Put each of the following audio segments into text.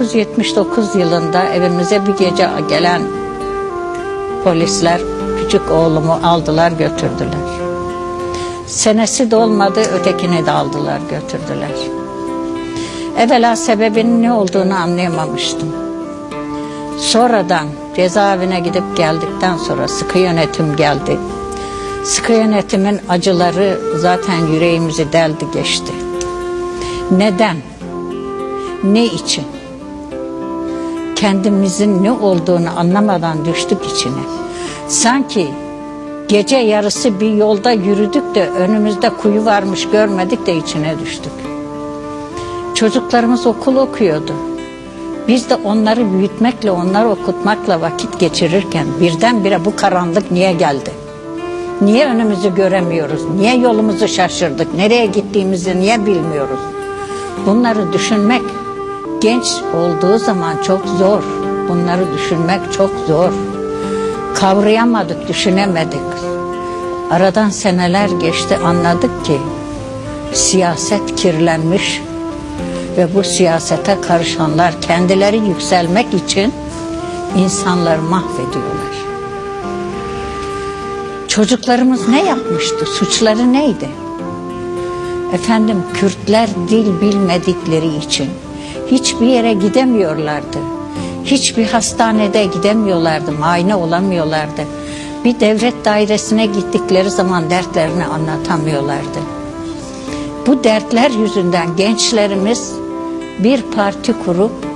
1979 yılında evimize bir gece gelen polisler küçük oğlumu aldılar götürdüler. Senesi dolmadı ötekini de aldılar götürdüler. Evvela sebebinin ne olduğunu anlayamamıştım. Sonradan cezaevine gidip geldikten sonra sıkı yönetim geldi. Sıkı yönetimin acıları zaten yüreğimizi deldi geçti. Neden? Ne için? Kendimizin ne olduğunu anlamadan düştük içine. Sanki gece yarısı bir yolda yürüdük de önümüzde kuyu varmış görmedik de içine düştük. Çocuklarımız okul okuyordu. Biz de onları büyütmekle, onları okutmakla vakit geçirirken birdenbire bu karanlık niye geldi? Niye önümüzü göremiyoruz? Niye yolumuzu şaşırdık? Nereye gittiğimizi niye bilmiyoruz? Bunları düşünmek genç olduğu zaman çok zor. Bunları düşünmek çok zor. Kavrayamadık, düşünemedik. Aradan seneler geçti anladık ki siyaset kirlenmiş ve bu siyasete karışanlar kendileri yükselmek için insanları mahvediyorlar. Çocuklarımız ne yapmıştı? Suçları neydi? Efendim Kürtler dil bilmedikleri için hiçbir yere gidemiyorlardı. Hiçbir hastanede gidemiyorlardı, muayene olamıyorlardı. Bir devlet dairesine gittikleri zaman dertlerini anlatamıyorlardı. Bu dertler yüzünden gençlerimiz bir parti kurup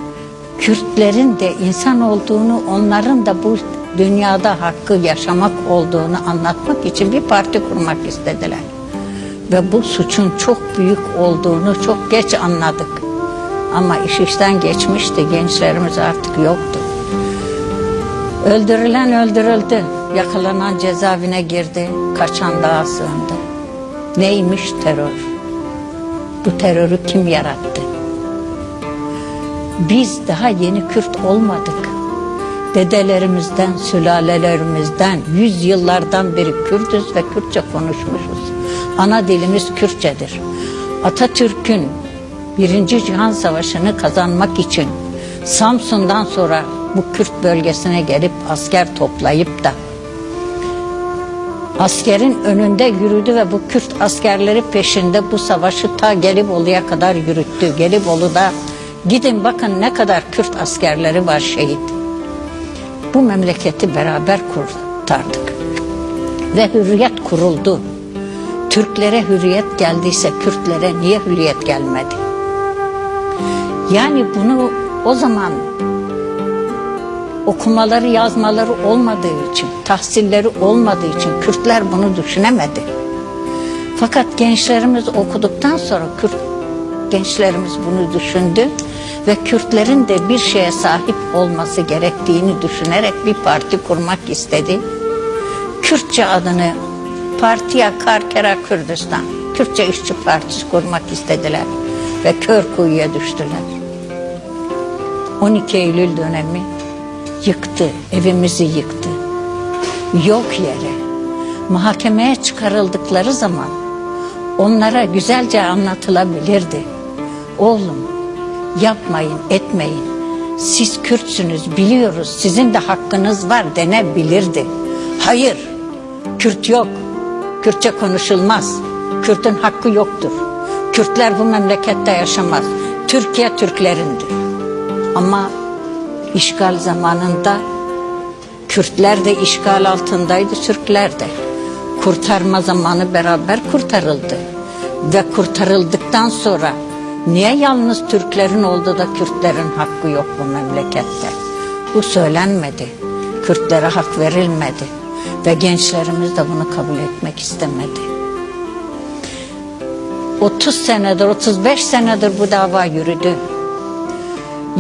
Kürtlerin de insan olduğunu, onların da bu dünyada hakkı yaşamak olduğunu anlatmak için bir parti kurmak istediler. Ve bu suçun çok büyük olduğunu çok geç anladık. Ama iş işten geçmişti, gençlerimiz artık yoktu. Öldürülen öldürüldü, yakalanan cezaevine girdi, kaçan dağa sığındı. Neymiş terör? Bu terörü kim yarattı? Biz daha yeni Kürt olmadık. Dedelerimizden, sülalelerimizden, yüzyıllardan beri Kürtüz ve Kürtçe konuşmuşuz. Ana dilimiz Kürtçedir. Atatürk'ün Birinci Cihan Savaşı'nı kazanmak için Samsun'dan sonra bu Kürt bölgesine gelip asker toplayıp da askerin önünde yürüdü ve bu Kürt askerleri peşinde bu savaşı ta Gelibolu'ya kadar yürüttü. Gelibolu'da gidin bakın ne kadar Kürt askerleri var şehit. Bu memleketi beraber kurtardık. Ve hürriyet kuruldu. Türklere hürriyet geldiyse Kürtlere niye hürriyet gelmedi? Yani bunu o zaman okumaları yazmaları olmadığı için, tahsilleri olmadığı için Kürtler bunu düşünemedi. Fakat gençlerimiz okuduktan sonra Kürt gençlerimiz bunu düşündü ve Kürtlerin de bir şeye sahip olması gerektiğini düşünerek bir parti kurmak istedi. Kürtçe adını Partiya Karkera Kürdistan, Kürtçe İşçi Partisi kurmak istediler ve kör kuyuya düştüler. 12 Eylül dönemi yıktı, evimizi yıktı. Yok yere, mahkemeye çıkarıldıkları zaman onlara güzelce anlatılabilirdi. Oğlum yapmayın, etmeyin. Siz Kürtsünüz, biliyoruz, sizin de hakkınız var denebilirdi. Hayır, Kürt yok, Kürtçe konuşulmaz, Kürt'ün hakkı yoktur. Kürtler bu memlekette yaşamaz. Türkiye Türklerindir. Ama işgal zamanında Kürtler de işgal altındaydı, Türkler de. Kurtarma zamanı beraber kurtarıldı. Ve kurtarıldıktan sonra niye yalnız Türklerin oldu da Kürtlerin hakkı yok bu memlekette? Bu söylenmedi. Kürtlere hak verilmedi. Ve gençlerimiz de bunu kabul etmek istemedi. 30 senedir, 35 senedir bu dava yürüdü.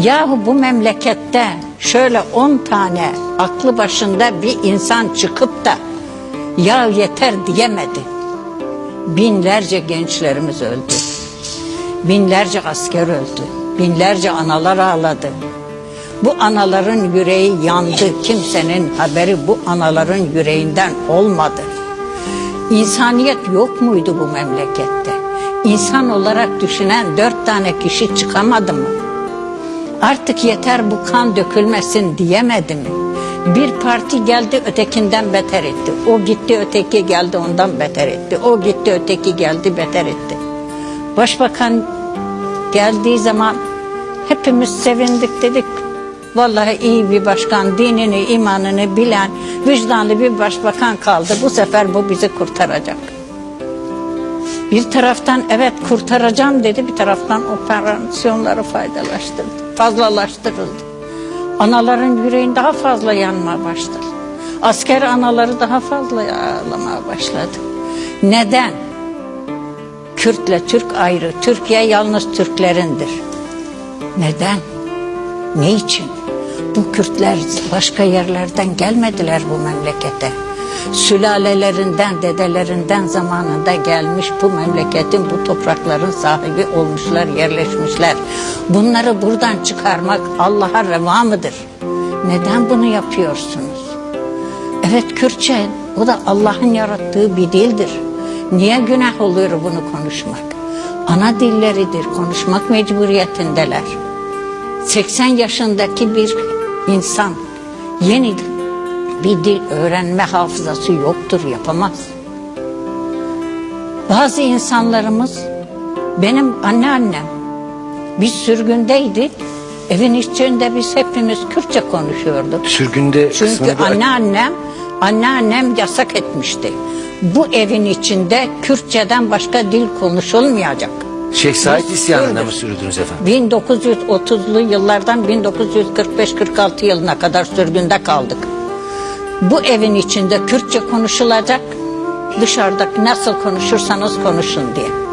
Yahu bu memlekette şöyle 10 tane aklı başında bir insan çıkıp da ya yeter diyemedi. Binlerce gençlerimiz öldü. Binlerce asker öldü. Binlerce analar ağladı. Bu anaların yüreği yandı. Kimsenin haberi bu anaların yüreğinden olmadı. İnsaniyet yok muydu bu memlekette? İnsan olarak düşünen dört tane kişi çıkamadı mı? Artık yeter bu kan dökülmesin diyemedi mi? Bir parti geldi ötekinden beter etti. O gitti öteki geldi ondan beter etti. O gitti öteki geldi beter etti. Başbakan geldiği zaman hepimiz sevindik dedik. Vallahi iyi bir başkan, dinini, imanını bilen, vicdanlı bir başbakan kaldı. Bu sefer bu bizi kurtaracak. Bir taraftan evet kurtaracağım dedi, bir taraftan operasyonları faydalaştırdı, fazlalaştırıldı. Anaların yüreğin daha fazla yanmaya başladı. Asker anaları daha fazla ağlamaya başladı. Neden? Kürtle Türk ayrı, Türkiye yalnız Türklerindir. Neden? Ne için? Bu Kürtler başka yerlerden gelmediler bu memlekete. Sülalelerinden, dedelerinden zamanında gelmiş bu memleketin, bu toprakların sahibi olmuşlar, yerleşmişler. Bunları buradan çıkarmak Allah'a reva mıdır? Neden bunu yapıyorsunuz? Evet Kürtçe, o da Allah'ın yarattığı bir dildir. Niye günah oluyor bunu konuşmak? Ana dilleridir, konuşmak mecburiyetindeler. 80 yaşındaki bir insan yeni bir dil öğrenme hafızası yoktur, yapamaz. Bazı insanlarımız, benim anneannem, biz sürgündeydik, evin içinde biz hepimiz Kürtçe konuşuyorduk. Sürgünde Çünkü anneannem, anneannem yasak etmişti. Bu evin içinde Kürtçeden başka dil konuşulmayacak. Şeyh Said isyanında mı sürdünüz efendim? 1930'lu yıllardan 1945-46 yılına kadar sürgünde kaldık. Bu evin içinde Kürtçe konuşulacak, dışarıda nasıl konuşursanız konuşun diye.